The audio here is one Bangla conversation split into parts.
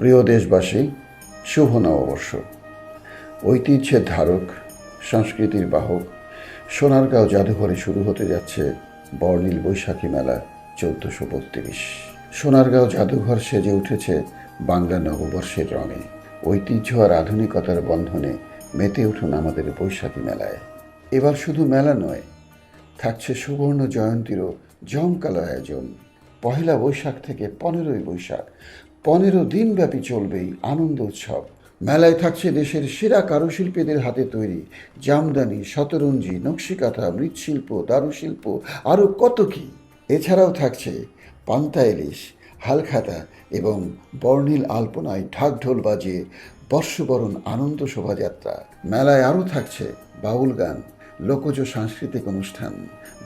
প্রিয় দেশবাসী, শুভ নববর্ষ। ঐতিহ্যের ধারক, সংস্কৃতির বাহক সোনারগাঁও জাদুঘরে শুরু হতে যাচ্ছে বর্ণিল বৈশাখী মেলা চোদ্দশো বত্রিশ। সোনারগাঁও জাদুঘর সেজে উঠেছে বাংলা নববর্ষের রঙে। ঐতিহ্য আর আধুনিকতার বন্ধনে মেতে উঠুন আমাদের বৈশাখী মেলায়। এবার শুধু মেলা নয়, থাকছে সুবর্ণ জয়ন্তীরও জমকালো আয়োজন। পহেলা বৈশাখ থেকে পনেরোই বৈশাখ পনেরো দিনব্যাপী চলবে আনন্দ উৎসব। মেলায় থাকছে দেশের সেরা কারুশিল্পীদের হাতে তৈরি। জামদানি, শতরঞ্জি, নকশিকাঁথা, মৃৎশিল্প, দারুশিল্প আরও কত কি। এছাড়াও থাকছে পান্তা ইলিশ, হালখাতা এবং বর্ণিল আলপনায় ঢাক ঢোল বাজিয়ে বর্ষবরণ আনন্দ শোভাযাত্রা। মেলায় আরও থাকছে বাউল গান, লোকজ সাংস্কৃতিক অনুষ্ঠান,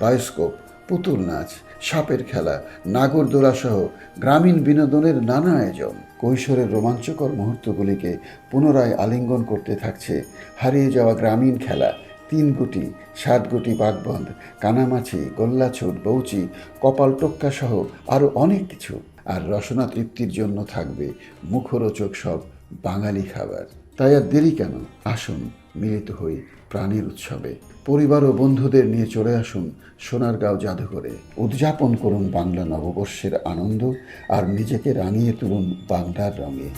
বায়োস্কোপ পুতুল নাচ, সাপের খেলা, নাগরদোলা সহ গ্রামীণ বিনোদনের নানা আয়োজন। কৈশোরের রোমাঞ্চকর মুহূর্তগুলিকে পুনরায় আলিঙ্গন করতে থাকছে হারিয়ে যাওয়া গ্রামীণ খেলা। তিন গুটি, সাত গুটি বাঘবন্ধ কানামাছি, গোল্লাছুট, বৌচি, কপাল টোক্কা সহ আরও অনেক কিছু। আর রসনা তৃপ্তির জন্য থাকবে মুখরোচক সব বাঙালি খাবার। তাই আর দেরি কেন? আসুন, মিলিত হই প্রাণের উৎসবে। পরিবার ও বন্ধুদের নিয়ে চলে আসুন সোনারগাঁও জাদুঘরে। উদযাপন করুন বাংলা নববর্ষের আনন্দ আর নিজেকে রাঙিয়ে তুলুন বাংলার রঙে।